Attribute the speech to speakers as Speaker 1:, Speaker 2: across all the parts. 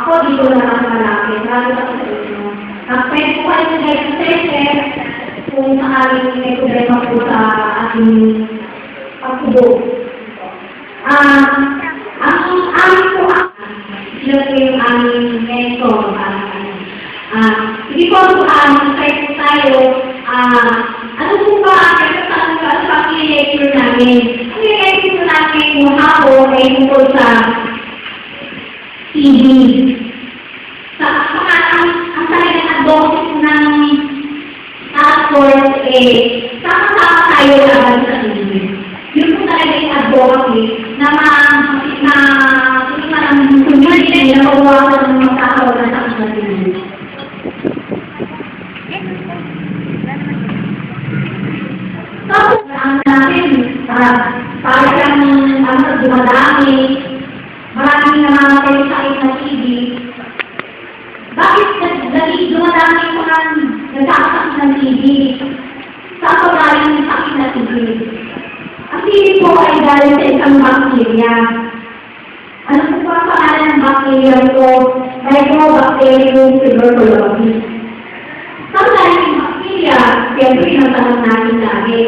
Speaker 1: Ako dito na lang malapit. Lalo ako sa inyo. Ang pwede ko kayo ng exercise kung sakaling may problema po sa ating pagtubo. Ah, ang amin po ang sila po yung aming mentor. Ah, sige po po, ah, mag-try po tayo. Ah, ano po ba ang sa pag-lecture namin? Ang lecture namin kung ako ay tungkol sa TV. Sa mga ang, ang ng task force eh, sama-sama tayo sa TV. Yun po talaga yung advocacy na ma na community na mawawalan ng mga tao na sa TV. Tapos, ang namin, para, para lang ang dumadami, maraming namamatay sa akin na TV. Bakit dali dumadami ko ng nagkakasakit ng TV? Saan ko galing yung sakit na TV? Ang TV po sa isang bakterya. Ano po ba ang pangalan ng bakterya ko? Mycobacterium tuberculosis. Galing yung bakterya? Siyempre, natanong natin lagi.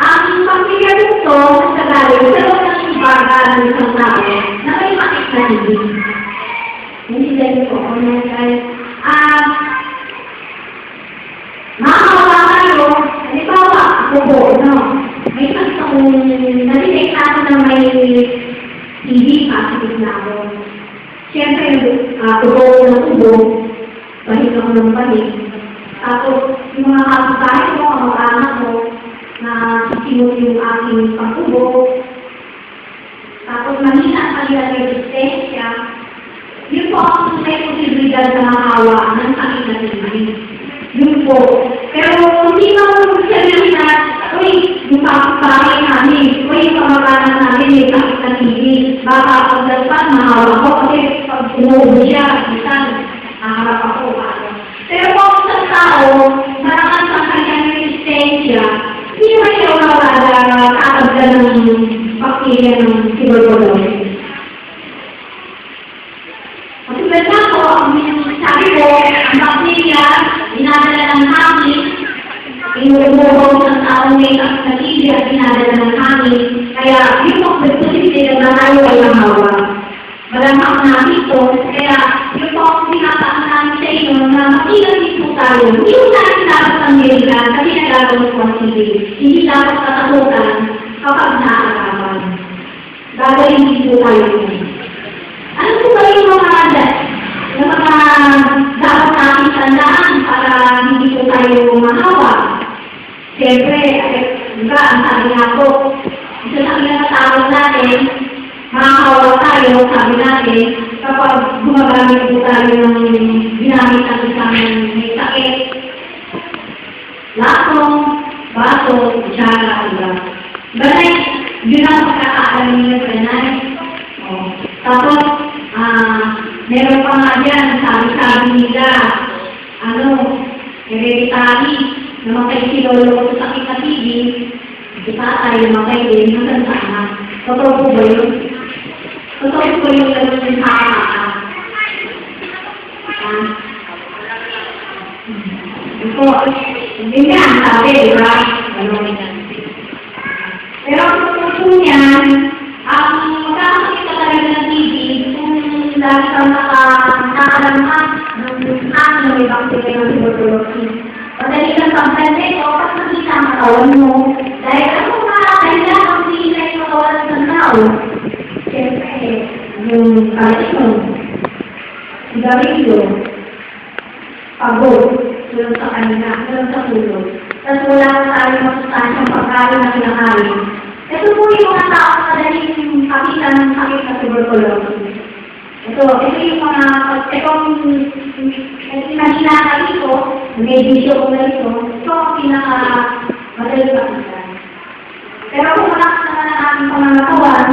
Speaker 1: Ang bakterya nito, sa galing, sa loob ng baga ng isang tao na may sakit na TV. Hindi dahil po ako na ay, ah, makakawa kayo, halimbawa, ako po, no, may sakit akong, natitik ako na may TB, positive na ako. Siyempre, uh, tubo ko ng tubo, bahit ako ng bahit. Tapos, yung mga kapitbahay ko, ang anak ko, na sinunod yung aking pagtubo. Tapos, mahina pa nila resistensya. Yun po ang may posibilidad na makawa ng na tingin. Yun po. Pero hindi naman sabihin na, uy, yung kapitbahay namin, uy, yung kamag-anak namin, may sakit na tingin. Baka pagdaspan, tayo. Hindi po natin dapat ang niligan kasi nagagawin po ang TV. Hindi dapat katakutan kapag nakakalaman. Gagawin din po tayo. Ano po ba yung mga yung mga dapat natin tandaan para hindi po tayo mahawa? Siyempre, diba, ang sabi nga po, isa sa pinatawag natin, makahawa tayo, sabi natin, kapag gumagamit po tayo ng ginamit ng isang may sakit, lasong, baso, kutsara, iba. Ganay, yun ang pagkakaalam niyo, ganay. Oh. Tapos, ah, meron pa nga dyan, sabi-sabi nila, ano, hereditary, namatay si lolo ko sa sakit na TV, si tatay, namatay din, hanggang sa anak. Totoo po ba yun? Totoo po yung sa anak. Ah. Ito, hindi nga, sabi, di ba? Tuberculosis. Ito, ito yung mga, itong, imaginata dito, may video ko na ito, ito ang pinaka madaling makita. Pero kung malakas naman ang ating pangangatawan,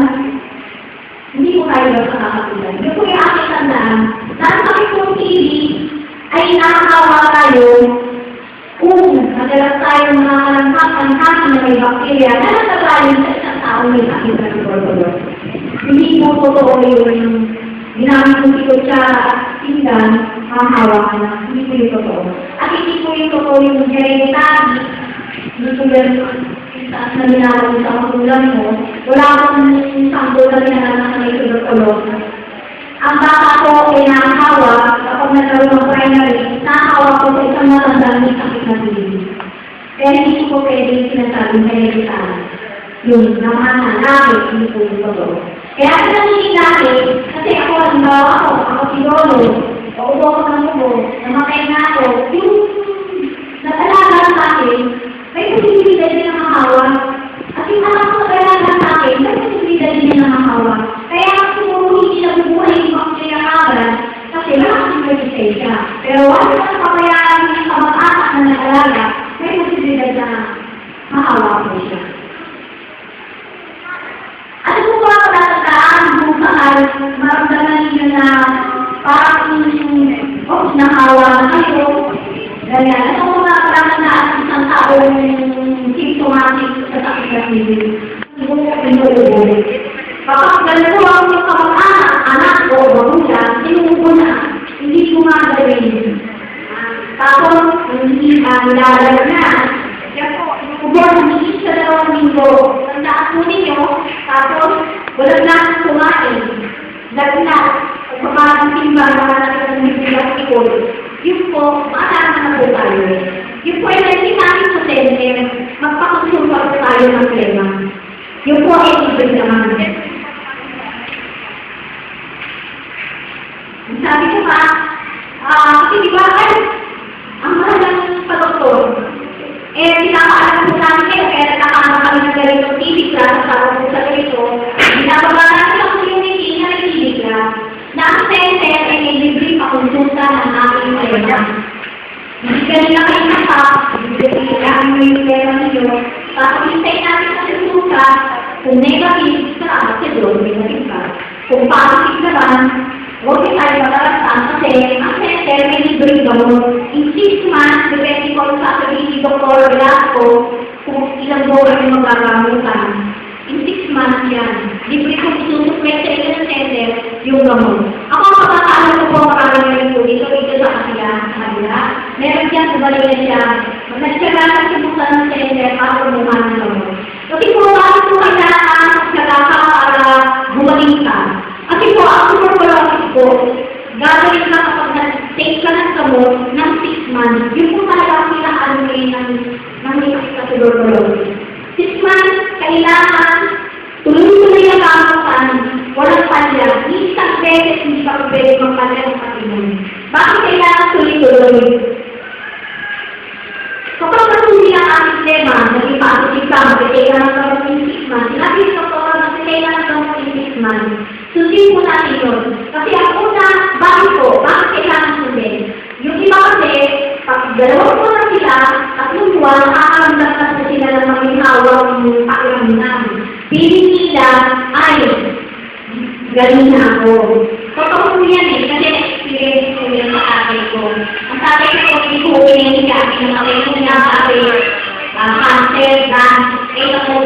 Speaker 1: hindi ko tayo daw nakakatulan. Yun po yung aking tandaan, na ang sakit ng TV ay nakakawa tayo kung madalas tayo nakakalampas ang hangin na may bakterya na nagagaling sa isang tao may sakit na tuberculosis. Hindi mo totoo yung ginamit ng kutsara yan, mahahawakan na. Hindi po yung totoo. At hindi po yung totoo yung hereditary, gusto yan, taas na ginagawa sa magulang mo, wala akong sanggol na ginagawa na may tuberculosis. Ang bata ko ay nakahawa, kapag nagkaroon ng primary, nakahawa ko sa isang matandang may sakit na bilis. Kaya hindi ko pwede yung sinasabing hereditary. Yun, naman na, nakit, hindi po yung totoo. Kaya ako nangyayari dati, kasi ako, halimbawa ako, ako si Lolo, o ubo ko ng ubo, namatay na ako, yung nag-alaga sa akin, Ganito ang yung kamag-anak, anak o magulang, sinubo na, hindi gumagawin. Tapos, hindi nilalaro na. Kaya po, ubo, nag-iis sa dalawang linggo. Tandaan po ninyo, tapos, wala na kumain. Dahil na, pagpapagod timbang, wala na akong bibigyan ng ikot. Yun po, maaaring na po tayo. Yun ay naging sa tayo ng tema. Yun po ay ibig naman. Sabi ko pa, ah, kasi di ba, ay, ang mahal ng padoktor, eh, pinapaalam po namin kayo, kaya nakakama kami ng ganitong TV class, tawag po sa ganito, binababa namin ang community na may TV class, na ang center ay may libre pakonsulta ng aking tema. Hindi kanina kayo nasa, hindi kailangan mo yung pera ninyo, tapos hintay natin sa resulta, kung negative, salamat sa Diyos, negative ka. Positive naman, huwag din tayo magalasan kasi ang center may libre gamot. In six months, depende ko sa sabihin ni Dr. Velasco kung ilang buwan yung magagamutan. In six months yan. Libre ko isusuplet sa inyo center yung gamot. Ako ang pagkakaalam ko po marami na rin po dito dito sa kanila. Sa kanila. Meron bumalik na siya. Nagtsaga na siya buksan ng center para kumuha ng gamot. Kasi po, bakit po kailangan ka para bumalik ka? Kasi po, ang tuberculosis po, gagawin ka kapag nag-take ka ng gamot ng 6 months, yun po talaga ang pinakaano ng, ng sa tuberculosis. 6 months, kailangan tuloy-tuloy ang kamutan, walang palya, sa beses, pa pwede magpalya ng patinan. Bakit kailangan tuloy-tuloy? Kapag natuloy ang ating tema, naging positive ka, magkakailan ng gamot in 6 months, sinabi ng doktora, magkakailan ng gamot in 6 months, sundin po natin yun. Kasi ang una, bakit po? Bakit kailangan sundin? Yung iba kasi, pag dalawang po na sila, tatlong buwan, nakakaramdam na po sila ng maginhawang pakiramdam. Piling nila, ay, galing na ako. Totoo po yan eh, kasi experience ko yan sa tatay ko. Ang tatay ko, hindi ko pinili siya, pinakawin ko niya tatay, ah, cancer, gas, eh, tapos,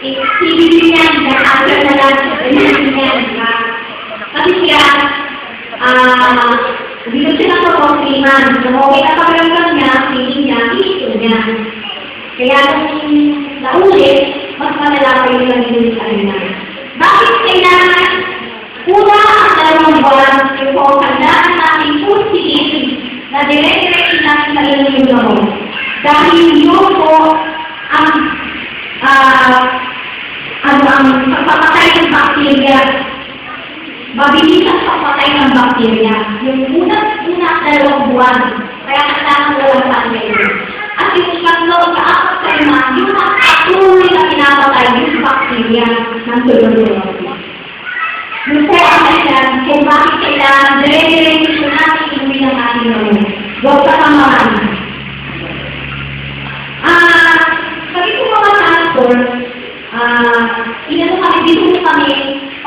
Speaker 1: CBD yan, nag-answer na lang, ganyan yan. ah. Kasi siya, ah, dito siya ng mga 3 months. Nung okay na pakiramdam niya, feeling niya, ito niya. Kaya nung naulit, mas malala pa yung naging sa kanya. Bakit kailangan una ang dalawang buwan yung po tandaan natin food security na dire-diretso natin sa inyong gamot. Dahil yun po ang ah, ano ang pagpapatay ng bakterya. Mabilis ang pagpapatay ng bakterya. Yung unang-una at dalawang buwan. Kaya kailangan walang bakterya. At yung ikatlo sa apat sa lima, yung ang patuloy na pinapatay yung bakterya ng tuloy-tuloy. Yung po ang kailan kung bakit kailangan dire-diretso natin inumin ang ating gamot. Huwag sa kamahan. Ah, sabi ko mga pastor, ah, inano kami, dito kami,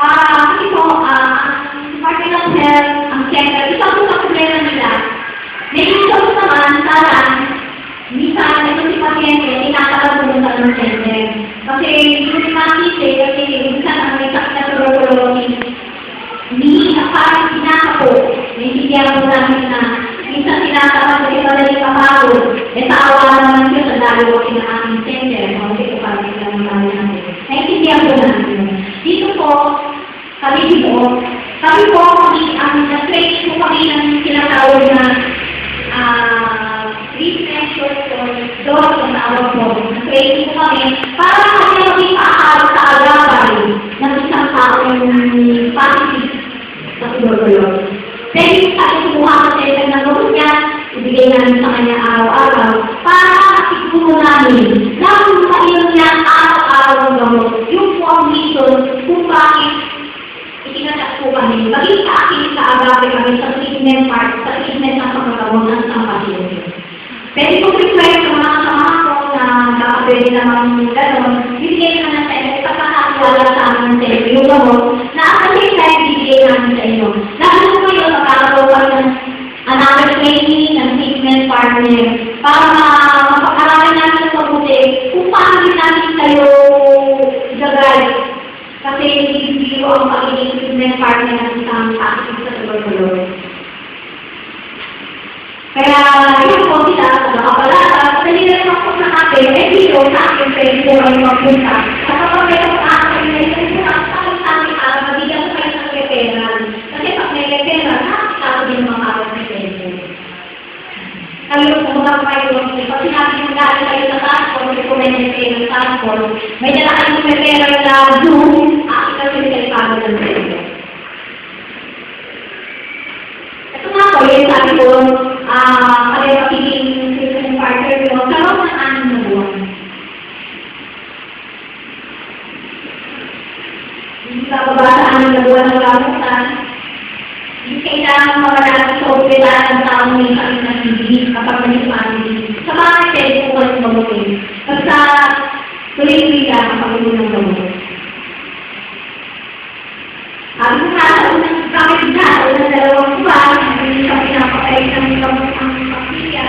Speaker 1: para kasi po, ah, ang parte ng health, ang center, isa po sa problema nila, may ko naman, sana, minsan, ito si pasyente, tinatawag pumunta ng center. Kasi, namin na minsan sinasama ko ito na yung kapagod. E sa awa naman yun, sa ko ng aming center, kasi ko sila ng dami namin. Naiintindihan po namin. Dito po, kami dito, kami po, kami, ang na-train po kami ng sinatawag na ah, reflection or door sa tawag po. Na-train po kami para kami paakal sa agapay ng isang taong positive sa tuberculosis. Sa sa isang nagawin niya, ibigay namin sa kanya araw-araw para masiguro namin na kung sa iyo niya araw-araw ang gamot. Yung po ang kung bakit itinatak po kami. Maging sa akin sa agape kami sa treatment part, sa treatment ng pagkagamot ng isang pasyente. Pwede ko request sa mga kasama ko na baka pwede naman gano'n, bibigay na ng sa'yo, pagkakatiwala sa amin ng sa'yo, yung gamot, na the same time, bibigay namin sa inyo. Lalo another training and treatment partner para ma- mapag-aralan natin ng mabuti kung paano din natin kayo gagawin. Kasi hindi ko ang pagiging treatment partner ng isang toxic sa tuberculosis. Kaya, yun po sila, nakapalata, dali na naman po sa atin, eh dito sa akin, pwede po kayo magpunta. Kayo ng transport, may dala kayong referral na Zoom, ah, yung kayo pagod ng referral. Ito nga po, yung sabi ko, ah, kaya pagiging Christian partner ko, karoon ng anim na buwan. Hindi ka ba sa anim na buwan ng gamutan? Hindi kailangan mamarami sa ospital ng taong may sakit na hindi kapag may family. Sa mga pwede po kayo mabutin. Basta tuloy-tuloy lang ang pag-uwi ng gamot. Ang mga unang bakit na, unang dalawang buwan, hindi pa pinapakay ng gamot ang pamilya.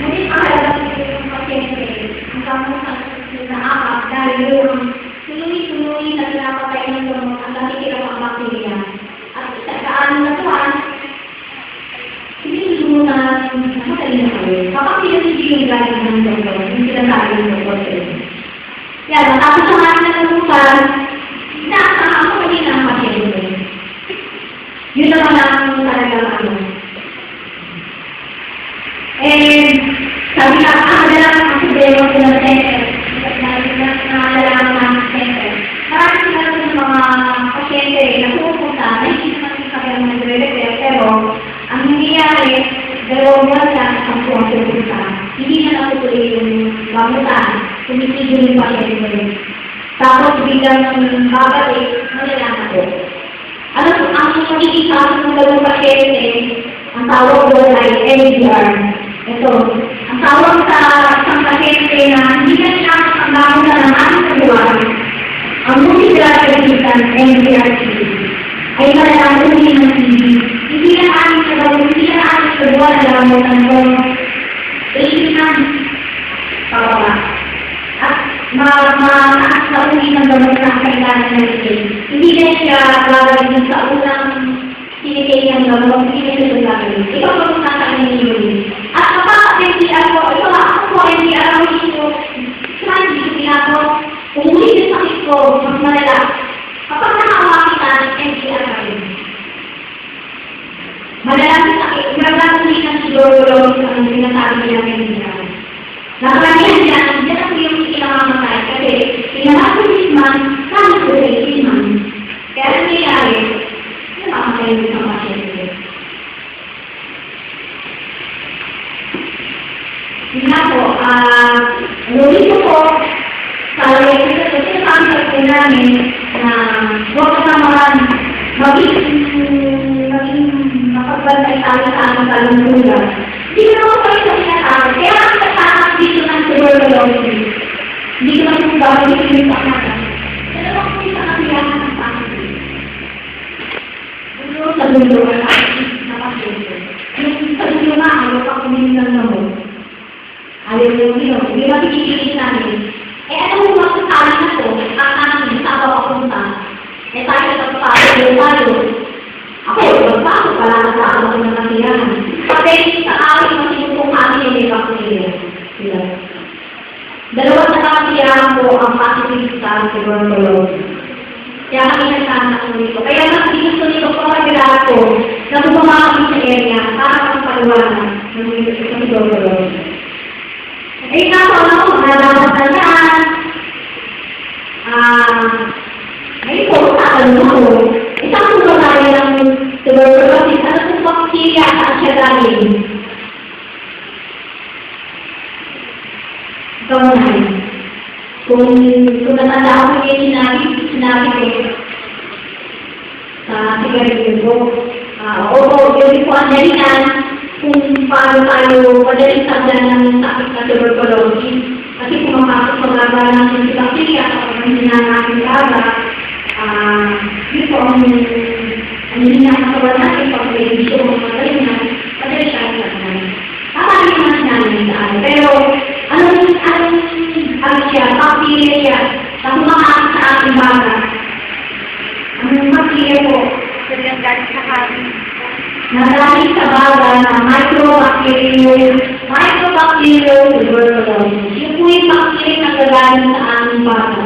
Speaker 1: Ngunit mahalaga po yung pasyente, ang gamot ang naakap dahil yung tuloy-tuloy na pinapakay ng gamot ang nakikirap ang bakterya. At sa kaano na buwan, hindi mo na namatay na kayo. Kapag yung galing ng doktor, hindi sila galing ng doktor. Yan, matapos sa mga nanamutan, Nakakama ko din ang pasyente. Yun naman ang talagang ano. And sabi na, ah, dala ang problema ko ng center. Nakadala ang center. Marami sila ng mga pasyente na pupunta na hindi naman yung kaya nagre-repair. Pero ang nangyayari, dalawang buwan lang ang buwan pupunta. Hindi na natutuloy yung gamutan. Tumitigil yung pasyente. Biglang babalik, malalaman ko. Ano po, ang magiging kaso ng dalawang pasyente, ang tawag doon ay NDR. Ito, ang tawag sa isang pasyente na hindi na nakakasama na ng aming kabuwan, ang multi-drug resistant NDRC ay malalaman din ng TB. Hindi na aming kabuwan, hindi na aming kabuwan alam mo ng 18 months. Pababa at ma ma sa uli ng gamot na kailangan ng itin. Hindi na siya gagawin sa unang sinigay ng gamot, hindi na Ikaw pa kung nasa inyo At kapag NDR ko, ito ako po, NDR ako dito, saan dito ginako, umuwi sa sakit ko, mas malala. Kapag nakawakin ka, NDR ka rin. Madalang sakit, madalang din ang siguro ang sinasabi niya ng. Nakaramihan niya, hindi na po yung pinamamatay kasi pinamamatay ko si man, kami ko sa si man. Kaya ang nangyayari, pinamamatay ko sa pasyente. Yun nga po, ah, lulit ko po, sa ulit ko sa sinasabi po namin na huwag kasamahan, maging, maging tayo sa aming kalungkulan. Hindi ko naman kayo sa sinasabi, kaya ang kasama dito ng tuberculosis. Hindi ko naman gawin yung pinipakanan. Pero ako po sa kasiyahan ng pangit. Ano sa dulo ka na pasyente. Yung sa dulo nga, ayaw pa kuminom ng gamot. Ayaw yung inom. Hindi ba namin? Eh, ano mo ba sa tali na to? Ang amin, sa ako papunta. Eh, tayo sa yung tayo. Ako, magpasok, wala na sa ako kaliwanag ng isang dobro. Eh, kaso ako, mga tandaan, ah, ay, ito, tatanong ako, isang kumakain ng tuberculosis, ano kung bacteria at siya galing? Ikaw na Kung, kung natanda ko yung sinabi, sinabi ko, sa sigarilyo ko, ah, oo, yun po ang dahilan kung paano tayo madaling tagdan ng sakit na tuberculosis. Kasi pumapasok sa laga natin si bacteria kapag hindi na natin laga, ah, yun po ang ang hindi na kasawa natin pag may gusto mong magaling na, madali tayo tagdan. Tama naman namin sa ano. Pero, anong, anong, ano siya, bacteria siya, na kumakain sa ating baga. Anong bacteria po?
Speaker 2: Ganyan galing sa
Speaker 1: sa baga na microbacterium, microbacterium tuberculosis. Yung po yung bacteria na nagagaling sa aming baga.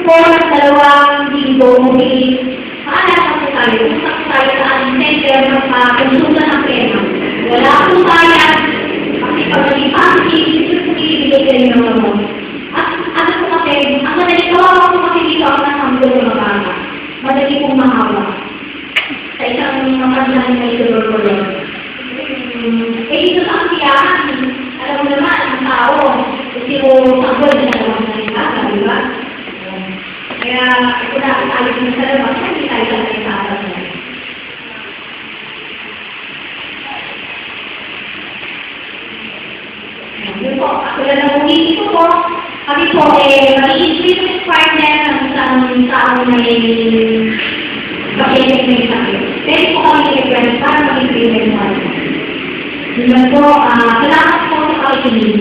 Speaker 1: Ang pagkukupo ng dalawang linggo muli, paano po tayo? Po tayo sa ating center magpakonsulta ng pera. Wala po bayad. Kasi pag naging pangking, ito po ibigay kayo ng gamot. At ano po kasi, ang madali po kasi dito ako ng sanggol ng mga Madali pong mahawa. Sa isang mapansahan na ito tuberculosis. Eh, dito sa kasiyahan, alam mo naman, ang tao, kasi mo sanggol ito na, alis mo sa labas, hindi tayo lang tayo atas na. Yun po, ako lang ang umitin ko po. Kami po, eh, mag-i-treatment partner ng isang tao na may kapitid na sakit. Pwede po kami i-request para mag-i-treatment partner. Yun po, salamat po sa.